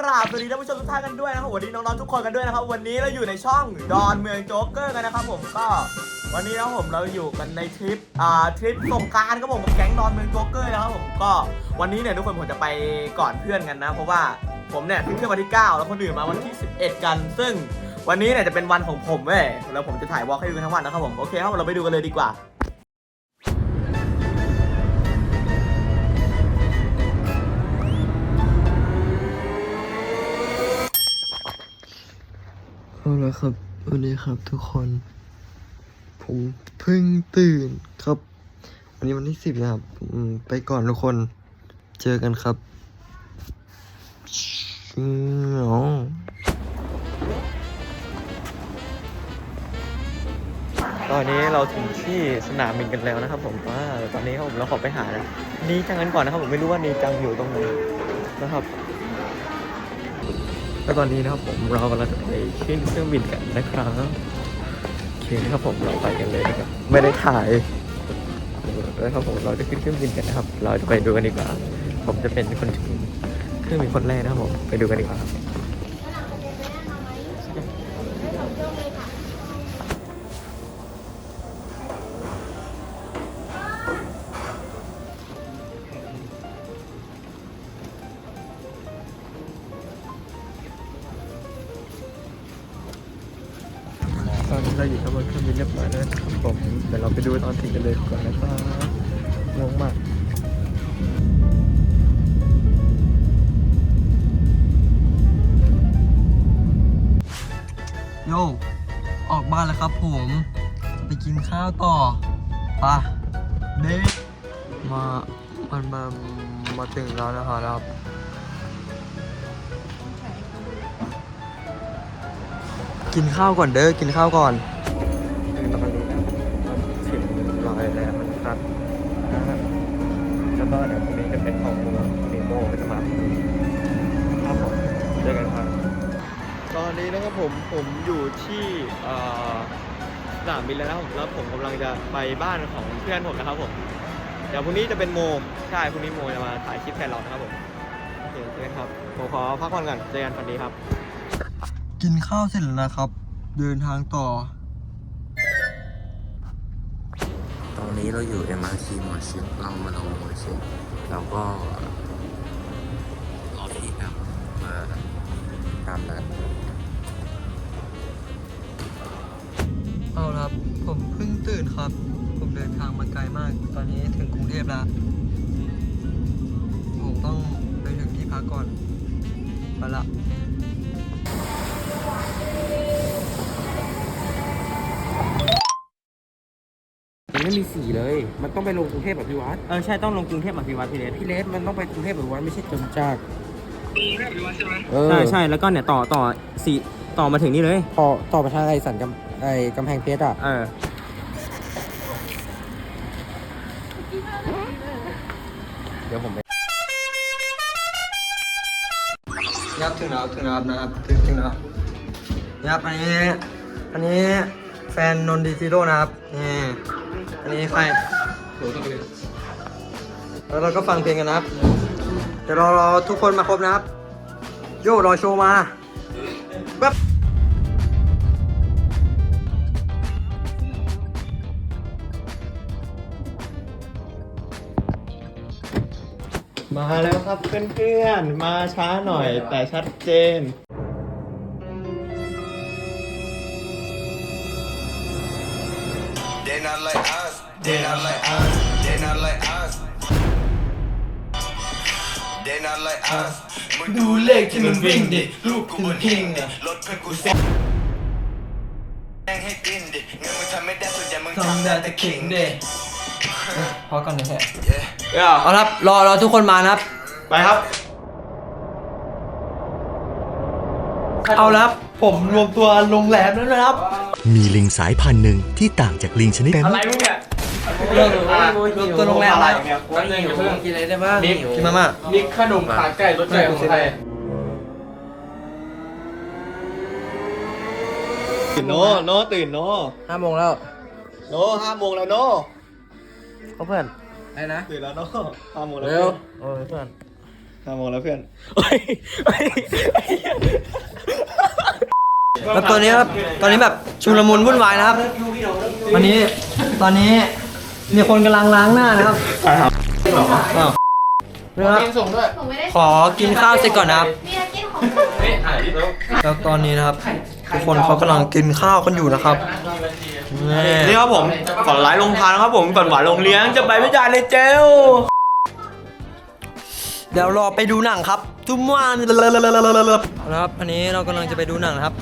ราบสวัสดีท่านผู้ชมทุกท่านกันด้วยนะครับวันนี้น้องๆทุกคนกันด้วยนะครับ วันนี้เราอยู่ในช่องดอนเมืองโจ๊กเกอร์กันนะครับ ผมก็วันนี้นะครับผมเราอยู่กันในทริปอ่าทริปสงกรารครับผมกับแก๊งดอนเมืองโจ๊กเกอร์นะครับผมก็วันนี้เนี่ยทุกคนผมจะไปก่อนเพื่อนกันนะ เพราะว่าผมเนี่ยขึ้นเครื่องวันที่ 9 แล้วคนอื่นมาวันที่ 11 กัน ซึ่งวันนี้เนี่ยจะเป็นวันของผมเว้ยแล้วผมจะถ่ายวอล์กให้ดูกันทั้งวันนะครับผมโอเคครับเราไปดูกันเลยดีกว่า เอาละครับวันนี้ครับทุกคน ผมเพิ่งตื่นครับ วันนี้วันที่สิบนะครับไปก่อนทุกคน เจอกันครับอืมอ๋อตอนนี้เราถึงที่สนามบินกันแล้วนะครับ ผมว่าตอนนี้ครับผมเราขอไปหานีจังกันก่อนนะครับ ผมไม่รู้ว่านีจังอยู่ตรงไหนนะครับ แล้วตอนนี้นะครับผมเรากำลังจะไปขึ้นเครื่องบินกันนะครับโอเคนะครับผมเราไปกันเลยนะครับไม่ได้ถ่ายแล้วครับผมเราจะขึ้นเครื่องบินกันนะครับ เราจะไปดูกันดีกว่า ผมจะเป็นคนถึงเครื่องบินคนแรกนะครับผมไปดูกันดีกว่าครับ เราอยู่บนเครื่องบินเรียบร้อยแล้วครับผมเดี๋ยวเราไปดูตอนถึงกันเลยก่อนนะครับงงมากโยออกบ้านแล้วครับผม ไปกินข้าวต่อปะเด้มามันมามาถึงแล้วนะครับกินข้าวก่อนเด้อ กินข้าวก่อน เดี๋ยวพรุ่งนี้จะเป็นของมูเนโมก็จะมาพรุ่งนี้ครับผมเจอกันครับ ตอนนี้นะครับผมผมอยู่ที่เอ่อสนามบินแล้วนะครับผมแล้วผมกำลังจะไปบ้านของเพื่อนผมนะครับผมเดี๋ยวพรุ่งนี้จะเป็นโมใช่พรุ่งนี้โมจะมาถ่ายคลิปแทนเรานะครับผมโอเคเจอกันครับผมขอพักผ่อนก่อนเจอกันวันนี้ครับ กินข้าวเสร็จแล้วนะครับ เดินทางต่อตอนนี้เราอยู่ MRT หมอชิดเรามาลงหมอชิด เราก็รอที่แอปมาตามนัดเอาครับ ผมเพิ่งตื่นครับ ผมเดินทางมาไกลมาก ตอนนี้ถึงกรุงเทพแล้ว ผมต้องไปถึงที่พักก่อนไปละ มันไม่มีสีเลย มันต้องไปลงกรุงเทพแบบพี่วัดเออใช่ต้องลงกรุงเทพอภิวัตพี่เลสพี่เลสมันต้องไปกรุงเทพแบบวัดไม่ใช่จำจากเออใช่ใช่แล้วก็เนี่ยต่อต่อสี่ต่อมาถึงนี่เลยต่อต่อไปทางไอ้สันกำไอ้กำแพงเพชรอะเออเดี๋ยวผมไปยับถึงแล้วถึงแล้วนะครับถึงถึงแล้วยับอันนี้อันนี้แฟนนนดีซิโร่นะครับนี่ อันนี้ใครแล้วเราก็ฟังเพลงกันนะครับ เดี๋ยวรอรอทุกคนมาครบนะครับ โย่รอโชว์มาแป๊บมาแล้วครับเพื่อนๆ มาช้าหน่อยแต่ชัดเจน They not like us. They not like us. They not like us. มึงดูเลขที่มันวิ่งดิลูกกูบนหิ้งดิรถเพื่อนกูแซงให้กินดิเงินมึงทำไม่ได้ส่วนใหญ่มึงทำได้แต่ขิงดิพอก่อนเลยแค่ Yeah. เอาละครับรอรอทุกคนมานะครับ ไปครับ เอาละครับผมรวมตัวโรงแรมแล้วนะครับ มีลิงสายพันธุ์หนึ่งที่ต่างจากลิงชนิดอะไรมึงเนี่ย เริ่มรวมตัวโรงแรมอะไรเนี่ยว่าหิวกินอะไรได้บ้างกินมาม่านี่ขนมขาไก่รสไก่ของไทยตื่นโนโนตื่นโนห้าโมงแล้วโนห้าโมงแล้วโนเขาเพื่อนอะไรนะตื่นแล้วโนห้าโมงแล้วเร็วโอ้ยเพื่อนห้าโมงแล้วเพื่อนแล้วตอนนี้ครับตอนนี้แบบชุลมุนวุ่นวายนะครับตอนนี้ตอนนี้ มีคนกำลังล้างหน้านะครับใช่ครับนะครับขอกินข้าวเสร็จก่อนนะครับ มีอะไรกินของแล้วตอนนี้นะครับ ทุกคนเขากำลังกินข้าวกันอยู่นะครับนี่นี่ครับผมฝันร้ายลงทานครับผมฝันหวานลงเลี้ยงจะไปไม่จ่ายในเจลเดี๋ยวรอไปดูหนังครับ ทุกวันนะครับอันนี้เรากำลังจะไปดูหนังนะครับ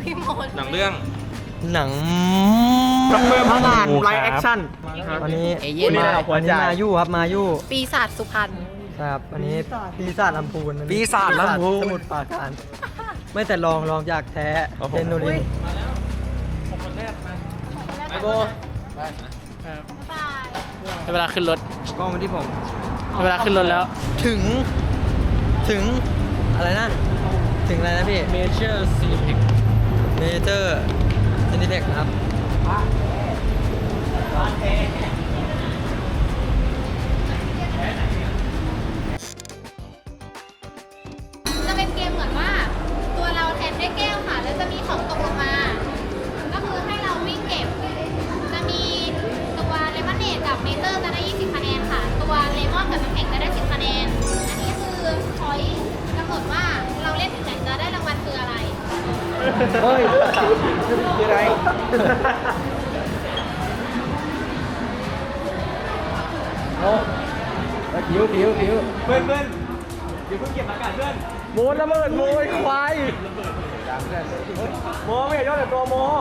พี่มดหนังเรื่องหนัง เมื่อพระนานไลฟ์แอคชั่น วันนี้เอเย่นมาวันนี้มายู่ครับมายู่ปีศาจสุพรรณใช่ครับอันนี้ปีศาจลำพูนปีศาจลำพูนสมุทรปราการไม่แต่ลองลองจากแท้เทนโนลินไอโบในเวลาขึ้นรถกล้องมาที่ผมในเวลาขึ้นรถแล้ว ถึงถึงอะไรนะ ถึงอะไรนะพี่ Major Cineplex เมเจอร์ซินิเพ็กครับ จะ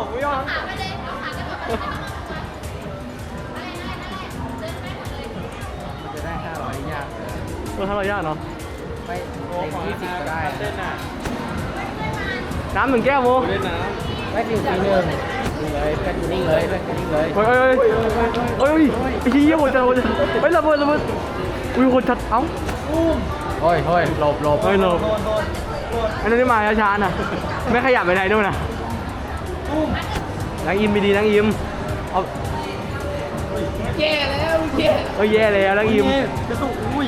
แต่ตัวโมไม่ย่อทั้งถามไปเลยเอาถามกันหมดเลยไม่ต้องมาคุยอะไรอะไรอะไรเดินไปหมดเลยตัวทำอะไรยากเนาะไปเต็มยี่สิบก็ได้น้ำหนึ่งแก้วโมไม่ถึงทีหนึ่งเลยเป็นนิ่งเลยเป็นนิ่งเลยเฮ้ยเฮ้ยเฮ้ยเฮ้ยไอ้เหี้ยโมจะโมจะเฮ้ยระเบิดระเบิดอุ้ยคนชัดเอ้าเฮ้ยเฮ้ยหลบหลบเฮ้ยหลบอันนั้นมาช้าๆนะไม่ขยับไปไหนด้วยนะ นั่งอิมไม่ดีนั่งอิมเอาแย่แล้วแย่เอ้ยแย่แล้วนั่งอิมจะสู้อุ้ย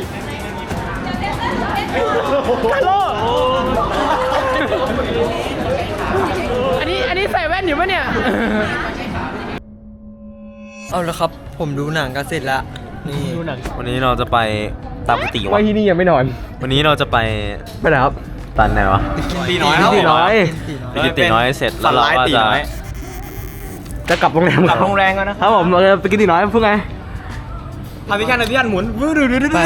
ฮัลโหลอันนี้อันนี้ใส่แว่นอยู่ปะเนี่ย เอาละครับ ผมดูหนังกันเสร็จแล้วนี่ วันนี้เราจะไปตามปกติว่าวะที่นี่ยังไม่นอน วันนี้เราจะไป ไปไหนครับ ตันไหนวะตีน้อยครับตีน้อยไปกินตีน้อยเสร็จแล้วเราฝันร้ายก็ตีจะน้อยจะกลับโรงแรมกลับโรงแรมกันนะคครับรับผมเราจะไปกินตีน้อยเพื่อไงพาพี่แค่นพี่อันหมุนวื้อดื้อดื้อดื้อไป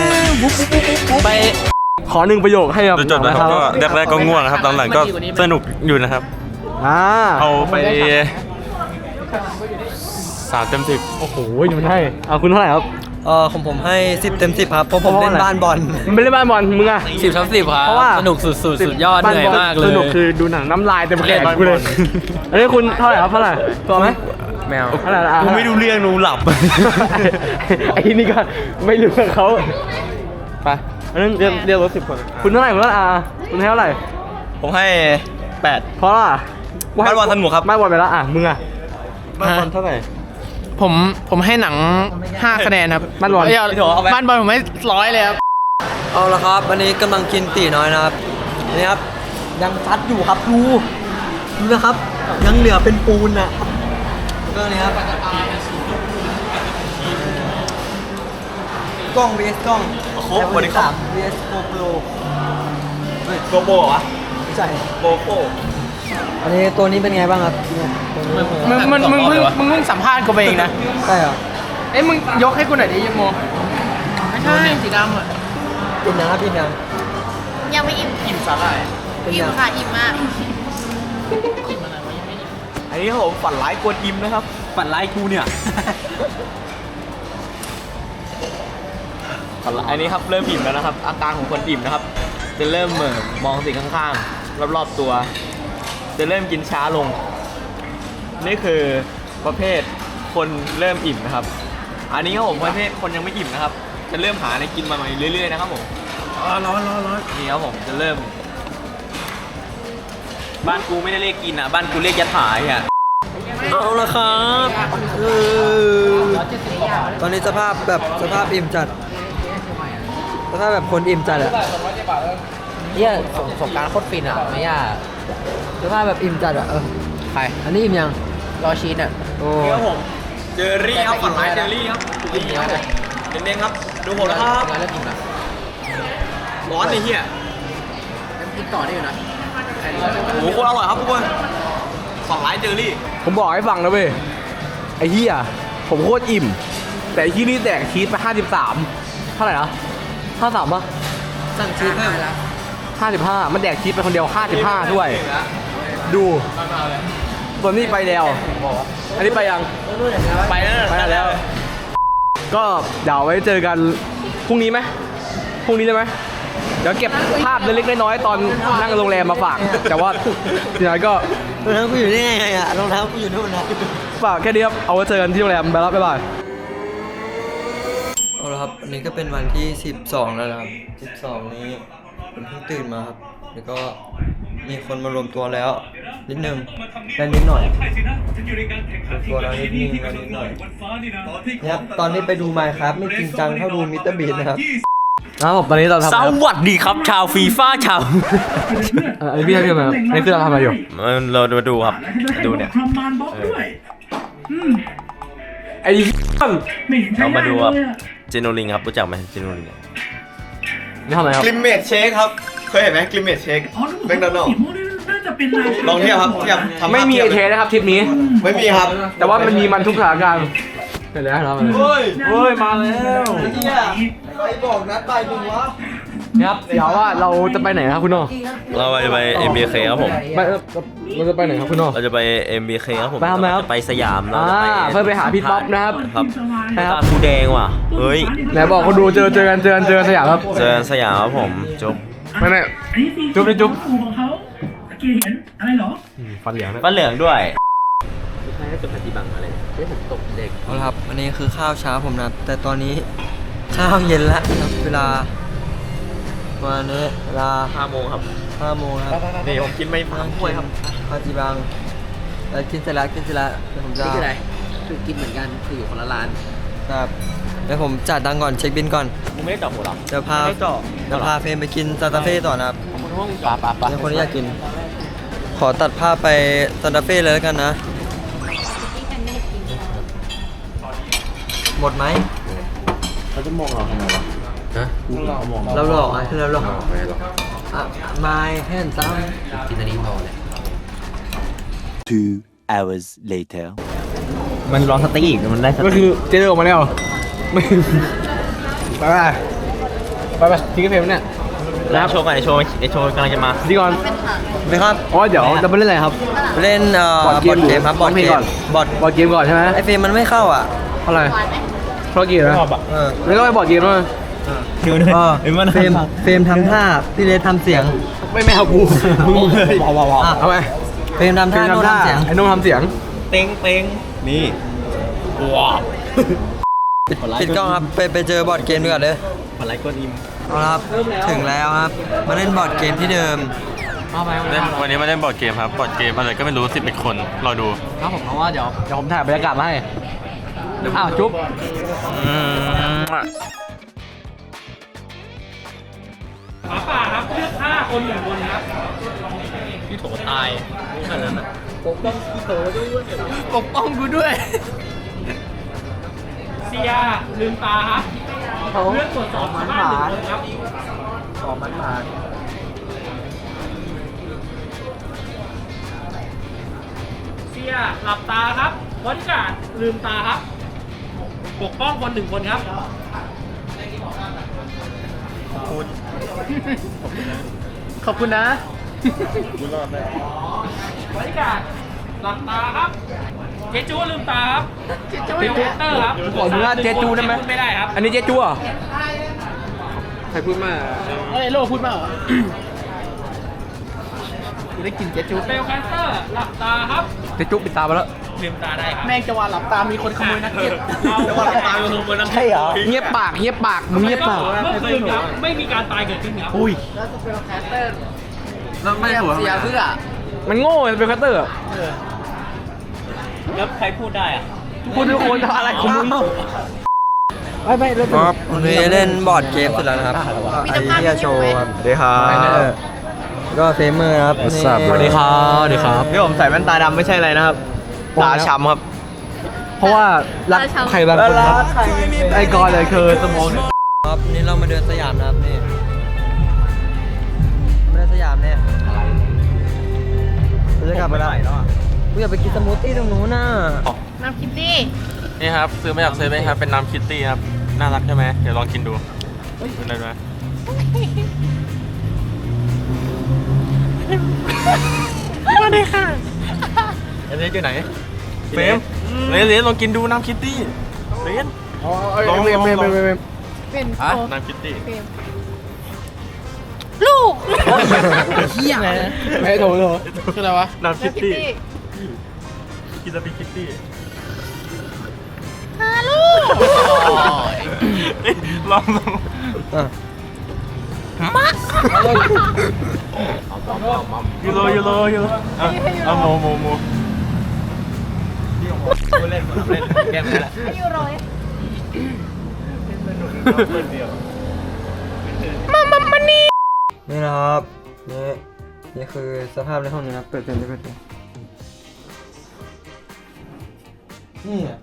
ไปขอหนึ่งประโยคให้กับโดยจบนะครับก็แรกๆก็ง่วงนะครับหลังๆก็สนุกอยู่นะครับอ่าเอาไปสามเต็มสิบโอ้โหยังไม่ให้เอาคุณเท่าไหร่ครับ เออของผมให้ 10 เต็ม 10 ครับ เพราะผมเพราะเล่นอะไรบ้านบอลมันไม่ได้บ้านบอลมึงอะสิบทับสิบครับ เพราะว่าสนุกสุดๆสุดยอดเหนื่อยมากเลย สนุกคือดูหนังน้ำลายเต็มแขนกูเลยอันนี้คุณเท่าไหร่ครับเท่าไหร่ตัวไหมแมวเท่าไหร่ละอะกูไม่รู้เรื่องนูหลับ ไอ้นี่ก็ไม่รู้กับเขาไปอันนั้นเรียกเรียกรถสิบคน คุณเท่าไหร่คุณเท่าไหร่อะคุณให้เท่าไหร่ ผมให้แปดเพราะว่าบ้านบอลสนุกครับบ้านบอลไปแล้วอะมึงอะบ้านบอลเท่าไหร่ ผมผมให้หนัง 5 คะแนนครับบ้านบอลเอ้ยเอาพี่โถเอาไปบ้านบอลผมให้ร้อยเลยครับ เอาละครับ วันนี้กำลังกินตีน้อยนะครับนี่ครับ ยังซัดอยู่ครับดูดูนะครับ ยังเหลือเป็นปูนอะแล้วก็นี่ครับกล้อง vs กล้องครบวันนี้ครบสาม vs GoPro โกโบวะไม่ใช่โกโก้ อันนี้ตัวนี้เป็นไงบ้างครับเนี่ยตัวนี้มึงมึงมึงมึงมึงเพิ่งสัมภาษณ์กูไปเองนะ ใช่เหรอเอ้ยมึงยกให้กูหน่อยดิยโมไม่ใช่สีดำอะกินยังครับกินยังยังไม่อิ่มกินสาหร่ายเป็นอิ่ยัมงค่ะอิ่มมากอันนี้ครับผมฝันร้ายกวนอิมนะครับ ฝันร้ายกูเนี่ย ฝันร้ายอันนี้ครับเริ่มอิ่มแล้วนะครับ อาการของคนอิ่มนะครับ จะเริ่มเหม่อมองสิ่งข้างๆ รอบๆตัว จะเริ่มกินช้าลง นี่คือประเภทคนเริ่มอิ่มนะครับ อันนี้ครับผมประเภทคนยังไม่อิ่มนะครับ จะเริ่มหาอะไรกินมาใหม่เรื่อยๆนะครับผมร้อนร้อนร้อนนี่ครับผมจะเริ่ม บ้านกูไม่ได้เรียกกินอะ บ้านกูเรียกยัดหายอะเอาละครับเออตอนนี้สภาพแบบสภาพอิ่มจัดถ้าแบบคนอิ่มจัดอะเนี่ยสงการโคตรฟินอะไม่ยาก ถ้าแบบอิ่มจัดอะเออใครอันนี้อิ่มยังรอชีสอะโอ้นี่ครับผมเจอรี่ครับฝันร้ายเจอรี่ครับกินเยอะนะเน้นๆครับ ดูผมนะครับงานแล้วกินนะร้อนไอ้เหี้ยกินต่อได้อยู่นะโอ้โหโคตรอร่อยครับทุกคนฝันร้ายเจอรี่ ผมบอกให้ฟังนะเว้ยไอ้เหี้ยผมโคตรอิ่ม แต่ไอ้ที่นี่แดกชีสไป53เท่าไหร่นะ53ป่ะสั่งชีสเพิ่มแล้ว55 มันแดกชีสไปคนเดียว 55 ด้วย ดูตัวนี้ไปแล้ว อันนี้ไปยัง ไปแล้วไปแล้ว ก็เดี๋ยวไว้เจอกันพรุ่งนี้ไหมพรุ่งนี้ได้ไหมเดี๋ยวเก็บภาพเล็กๆน้อยๆตอนนั่งโรงแรมมาฝาก แต่ว่าทีนั้นก็รองเท้ากูอยู่นี่ไงอะรองเท้ากูอยู่นู่นนะฝากแค่นี้ครับ เอาไว้เจอกันที่โรงแรมไปแล้วบ๊ายบายเอาละครับอันนี้ก็เป็นวันที่ 12 แล้วนะครับ 12 นี้ผมเพิ่งตื่นมาครับ แล้วก็ มีคนมารวมตัวแล้ว นิดนึงและนิดหน่อยรวมตัวแล้วนิดนึงและนิดหน่อยนะครับตอนนี้ไปดู Minecraft ไม่จริงจังเท่าดูมิสเตอร์บีนะครับนะครับผมตอนนี้เราทำสอะไรครับวัสดีครับ ชาวฟีฟ่าชาวเอ่ออันนี้พี่ทำยังไงครับนี่คือเราทำอะไรอยู่เรามาดูครับดูเนี่ยไอ้ฟังเรามาดูครับเจโนลิงครับรู้จักไหมเจโนลิงนี่ทำอะไรครับกลิมเมดเชคครับ เคยเห็นไหมกลิมเมดเชคแมคโดนัลด์ลองเทียบครับเทียบทำภาพไม่มีทีไอยบเทสนะครับทริปนี้ ไม่มีครับแต่ว่ามันมีมันทุกสถานการณ์เห็นแล้วครับเฮ้ยเฮ้ยมาแล้วใครบอกนัดไปมึงวะครับเดี๋ยวว่าเราจะไปไหนครับคุณโนเราจะไป MBK ครับผมไปเอ่อเราจะไปไหนครับคุณโนเราจะไป MBK ครับผมไปทำอะไรครับเาจไปสยามเราอ่าจะไปเพื่อไปหาพี่ป๊อปนะครับครับนะคตารับคูแดงว่ะเฮ้ยไหนบอกคนดูเจอเจอกันเจอกันเจอกันสยามครับเจอกันสยามครับผมจบ ไม่ไม่จุ๊บดิจุ๊บของเขาตะกี้เห็นอะไรเหรออืมฟันเหลืองนะป้าเหลืองด้วยเอาละครับอันนี้คือข้าวเช้าผมนะครับแต่ตอนนี้ข้าวเย็นแล้วครับเวลาประมาณนี้เวลา5โมงครับ5โมงครับนี่ผมกินไม่พังถ้วยครับปาจิบังแล้วกินเสร็จแล้วกินเสร็จแล้วเดี๋ยวผมจะนี่คืออะไรคือกินเหมือนกันคืออยู่คนละร้านครับ เดี๋ยวผมจ่ายตังค์ก่อนเช็คบินก่อนมึงไม่ได้เจาะหัวหรอเดี๋ยวพาไม่ได้เจาะเดี๋ยวพาเฟรมไปกินซานตาเฟ่ต่อนะครับปลาปลาปลาเดี๋ยวคนที่อยากกิน ขอตัดภาพไปซานตาเฟ่เลยแล้วกันนะ หมดไหม เขาจะมองเราทำไมวะฮะเราหลอกอะคือเราหลอกอะ my hand ซ้กินอันนี้พอเลย Two hours later มันร้องสติ๊กอีกมันได้สก็ติ๊กคือเจเนอร์ออกมาแล้ว ไม่ไปไปไปไปทิ้งกาแฟมันเนี่ยแล้วโชว์ก่อนไอโชว์ไอโชว์กำลังจะมาดีก่อนำนะครับ อ๋อเดี๋ยวจะไปเล่นอะไรครับ เล่นเอ่อบอร์ดเกมเกมครับบอร์ดร้องเพเกลงก่มอนบอร์ดบอร์ดเกมก่อนใช่ไหมไอเฟรมมันไม่เข้าอะเท่าไหร่เพราะกี่นะเออแล้วก็ไปบอร์ดเกมด้วยก็เฟรมเฟรมทำท่าพี่เลสทำเสียง ไม่ไม่เอากูมึงเลยอะเอาไปเฟรมทำท่าโน้ตทำเสียงไอ้โน้ตทำเสียง เต็งเต็งนี่ว้าว ปิดปิดกล้องครับไปไปเจอบอร์ดเกมดีกว่าเด้ออะไรก็อิมเอาละครับถึงแล้วครับ มาเล่นบอร์ดเกมที่เดิมวันนี้มาเล่นบอร์ดเกมครับ บอร์ดเกมอะไรก็ไม่รู้สิบเอ็ดคน รอดู ครับผมเพราะว่าเดี๋ยวเดี๋ยวผมถ่ายบรรยากาศมาให้อ้าวจุ๊บหมาป่าครับเลือกห้าคนหนึ่งคนครับพี่โถตายแค่นั้นน่ะปกป้องกูด้วย เซียลืมตาครับเลือกตรวจสอบชาวบ้านหนึ่งคนครับขอมันผ่านเซียหลับตาครับบริการดลืมตาครับปกป้องคนหนึ่งคนครับขอบคุณนะบริการดหลับตาครับ เจจูลืมตาครับเจจูเป็นเตอร์ครับขอดูหน้าเจจูได้ไหมไม่ได้ครับอันนี้เจ๊จูเหรอะใครพูดมาเอ้ยโลพูดมาเหรอกูได้กินเจ๊จุ๊บเบลแคนเตอร์หลับตาครับเจ๊จูปิดตาไปแล้วลืมตาได้ครับแม่งจะว่าหลับตามีคนขโมยนักเก็ตเอาแล้วว่าเราตายไปขโมยน้ำใช่เหรอเงียบปากเงียบปากมึงเงียบปากเมื่อคืนครับไม่มีการตายเกิดขึ้นครับอุ้ยแล้วสเปรย์แคสเตอร์แล้วไม่หัวเสียเพื่อมันโง่เป็นคัตเตอร์อะ แล้วใครพูดได้อะพูดทุกคนทำอะไรของมึงไม่ไม่แล้วครับวันนี้เล่นบอร์ดเกมเสร็จแล้วนะครับก็ไอเดียโชว์ครับสวัสดีครับก็เฟมเมอร์ครับนี่สวัสดีครับสวัสดีครับที่ผมใส่แว่นตาดำไม่ใช่อะไรนะครับตาช้ำครับ เพราะว่ารักใครบางคนครับไอ้กอนเลยคือสมองเนี่ยครับนี่เรามาเดินสยามนะครับนี่มาเดินสยามเนี่ยเราจะกลับไปแล้ว กูอยากไปกินสมูทตี้ตรงนู้นน่ะน้ำคิตตี้นี่ครับ ซื้อมาจากเซเว่นครับ เป็นน้ำคิตตี้ครับ น่ารักใช่ไหมเดี๋ยวลองกินดูเป็นไรไหมสวัสดีค่ะเรนอยู่ไหนเฟรมเรนเรนลองกินดูน้ำคิตตี้เรนลองลองลองเป็นน้ำคิตตี้ลูกเฮียไม่ถูกเลยคืออะไรวะน้ำคิตตี้ กินแล้วเป็นคิตตี้ฮาลูกเอ้ยลองลองอะยูโรยูโรยูโรอะเอาโมโมโมเล่นเล่นแก้มนี่แหละยูโรยนี่นะครับ นี่ นี่คือสภาพในห้องนี้ครับ เปิดเต็มเปิดเต็ม นี่อะ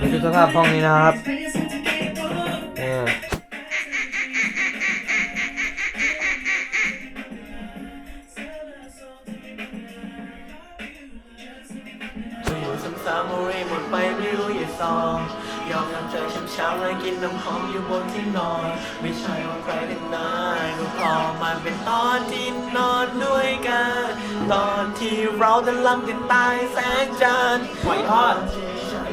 นี่คือสภาพห้องนี้นะครับนี่อยู่ซ้ำๆโมเรหมดไปไม่รู้กี่ซองยอมทำใจ ช้ำๆและกินน้ำหอมอยู่บนที่นอน ไม่ใช่ว่าใครกันนะก็พอมันเป็นตอนที่นอนด้วยกัน ตอนที่เราตะลำกันตายแสงจันทร์ปล่อยทอด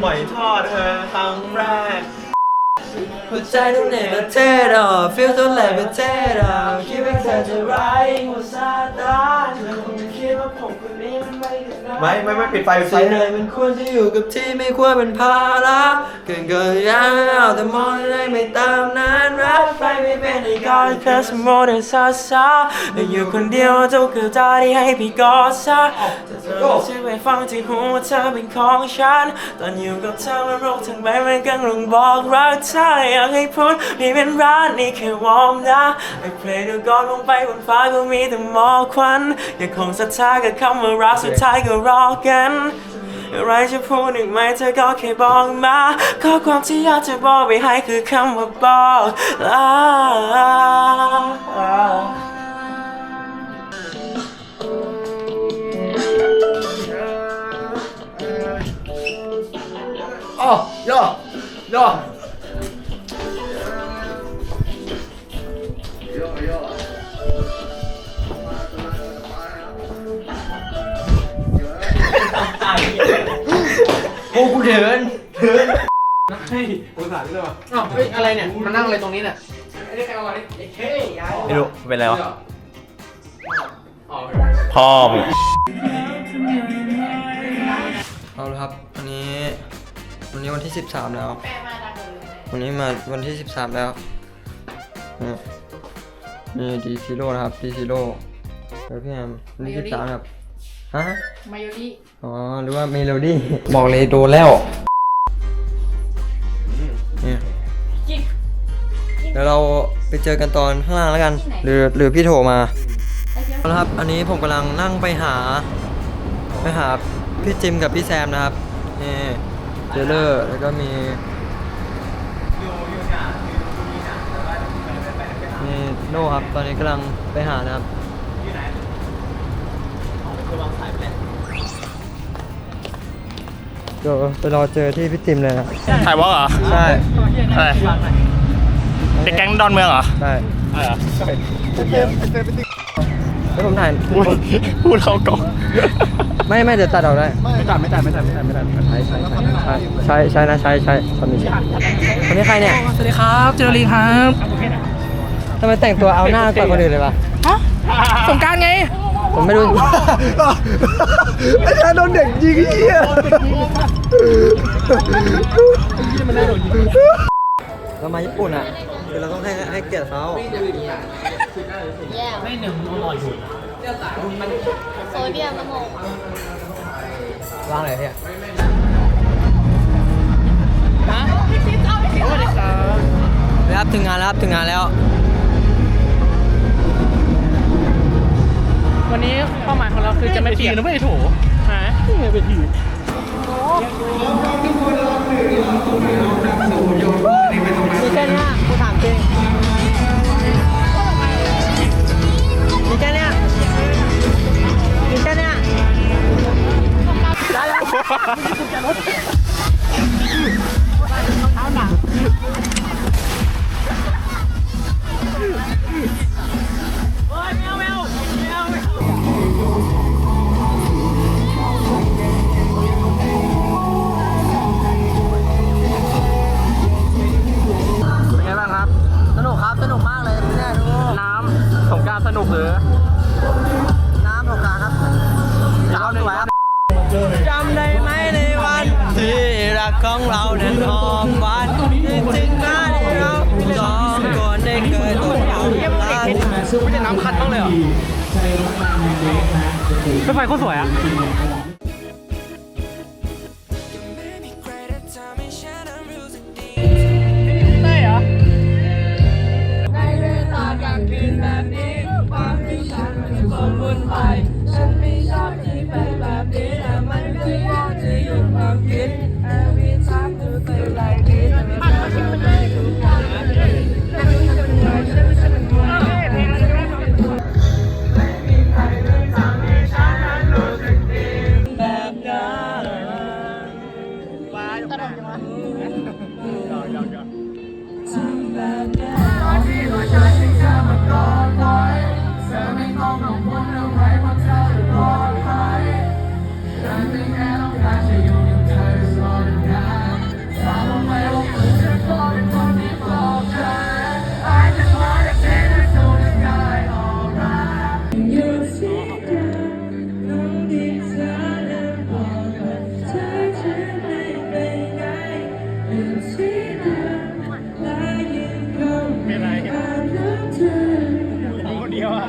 ปล่อยทอดเธอครั้งแรกหัวใจต้องเหนื่อยและเจ็บอะ feel ตัวแหลกเป็นเจ็บอะคิดว่าเธอจะร้ายหัวซาตานคงคิดว่าผมคนนี้มันไม่ ไม่ไม่ไม่ปิดไฟปิดไฟสิ่งไหนมันควรจะอยู่กับที่ไม่ควรเป็นภาระเกินเกินยังเอาแต่มองได้ไม่ตามนั้นรักไปไม่เป็นอีกก็แค่สมองได้ซาซาอยู่คนเดียวเจ้าคือตาที่ให้พี่กอดซะแต่เธอไม่ใช่ไปฟังที่หูเธอเป็นของฉัน ตอนอยู่กับเธอมันโรคทั้งใบมันกังลงบอกรักเธออยากให้พูดนี่เป็นร้านนี่แค่วอร์มนะไอ้เพลงดูก่อนลงไปบนฟ้าก็มีแต่หมอกควันยังคงศรัทธากับคำว่ารักสุดท้ายก็รอกันอะไรจะพูดอีกไหมเธอก็แค่บอกมาข้อความที่อยากจะบอกไปให้คือคำว่าบอกลาอ๋อย่อย่อ โอ้กูเดินให้ผมถามด้วยว่ะอ้าวเฮ้ยอะไรเนี่ยมานั่งอะไรตรงนี้เนี่ยไอ้นี่ใครเอามาดิไอ้เค้ย้ายไม่รู้เป็นไรวะอ๋อพ่อมึงเอาละครับวันนี้ วันนี้วันที่ 13 แล้ว วันนี้มาวันที่ 13 แล้วนี่นี่ดีซีโร่นะครับดีซีโร่แล้วพี่แอมวันที่13ครับ ฮะ มายูริอ๋อ หรือว่าเมโลดี้ บอกเลยโดนแล้ว เนี่ยเดี๋ยวเราไปเจอกันตอนข้างล่างแล้วกัน หรือหรือพี่โทรมาเอาละครับ อันนี้ผมกำลังนั่งไปหา ไปหาพี่จิมกับพี่แซมนะครับ นี่เจเลอร์ แล้วก็มีมีโน่ครับ ตอนนี้กำลังไปหานะครับ เดี๋ยวไปรอเจอที่พี่จิมเลยนะถ่ายวอล์กเหรอใช่อะไรเด็กแก๊งดอนเมืองเหรอใช่อะไรเหรอแล้วผมถ่ายพูดพูดเข้ากล่องไม่ไม่เดี๋ยวตัดออกได้ไม่ตัดไม่ตัดไม่ตัดไม่ตัดไม่ตัดใช้ใช้ใช้ใช่ใช่นะใช่ใช่คนนี้คนนี้ใครเนี่ยสวัสดีครับเจอรีครับทำไมแต่งตัวเอาหน้ากว่าคนอื่นเลยวะฮะสงกรารไง ผมไม่รู้ ไอ้ชายโดนเด็กยิงเหี้ยเรามาญี่ปุ่นอะคือเราต้องให้ให้เกียรติเขาแย่ไม่หนึ่งอร่อยอยู่โซเดียมละโม่ร่างอะไรเนี่ยฮะพี่จิ๊บเอาพี่จิ๊บครับถึงงานแล้วครับถึงงานแล้ว วันนี้เป้าหมายของเราคือจะไม่เปลี่ยนนะไม่โถหานี่เป็นทีมีแค่เนี้ยกูถามจริงมีแค่เนี้ยมีแค่เนี้ยเป็นไง ของเราเดินหอมหวานคิดถึงหน้าที่เราสองคนได้เคยตกหลุมรักไม่ใช่น้ำคัดบ้างเลยเหรอรถไฟโคตรสวยอะได้เหรอเป็น ค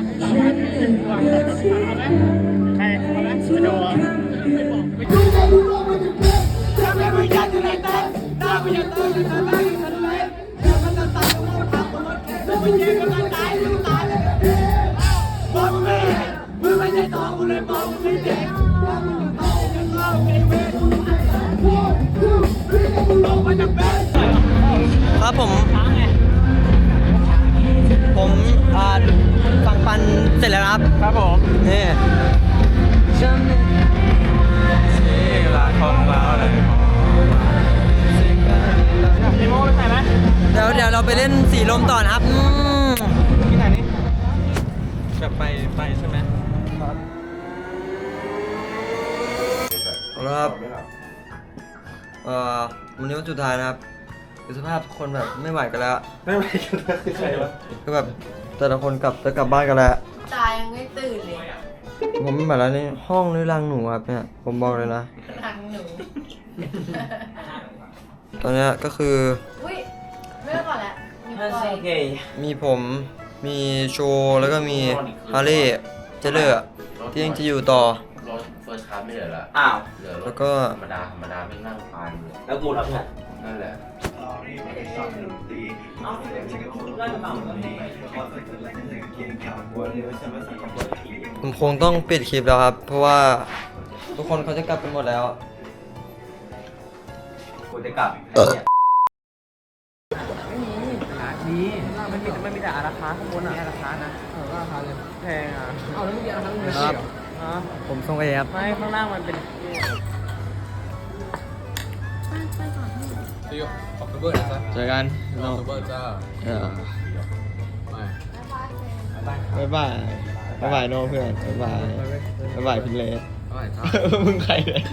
รับผม ผมอ่า ปันเสร็จแล้วนะครับ ครับผมนี่นี่ร้านของเราอะไรมีโม่ไปใส่ไหมเดี๋ยวเดี๋ยวเราไปเล่นสีลมต่อนะครับอืมที่ไหนนี่แบบไปไปใช่ไหมเอาละครับเอ่อวันนี้วันสุดท้ายนะครับคือสภาพคนแบบไม่ไหวกันแล้ว ไม่ไหวกันนะคือใครวะก็แบบ แต่ละคนกลับจะกลับบ้านกันแล้ว ตายังไม่ตื่นเลยผมไม่ไหวแล้วนี่ห้องหรือรังหนูครับเนี่ยผมบอกเลยนะ หลังหนู ตอนเนี้ยก็คืออุ้ยเลิกก่อนแล้วนิ้วก้อยมีผมมีโชว์แล้วก็มีฮาร์เลย์เจเลอร์ที่ยังจะอยู่ต่อ รถเฟิร์สคลาสไม่เหลือละอ้าว เหลือรแล้ถวก็ ธรรมดาธรรมดาไม่นั่งปานเลยแล้วกูรับไงนั่นแหละ ผมคงต้องปิดคลิปแล้วครับ เพราะว่าทุกคนเขาจะกลับกันหมดแล้วกูจะกลับนี่มันมีมันมีแต่อาราคาข้างบนอะอาราคานะเอออาราคาเลยแพงอะเอาแล้วมึงมีอาราคาเงินครับผมส่งไปครับไม่ข้างล่างมันเป็น เจอกันน้องเออบ๊ายบายบ๊ายบายโน้เพื่อนบ๊ายบายบ๊ายบายพินเลสมึงใครเนี่ย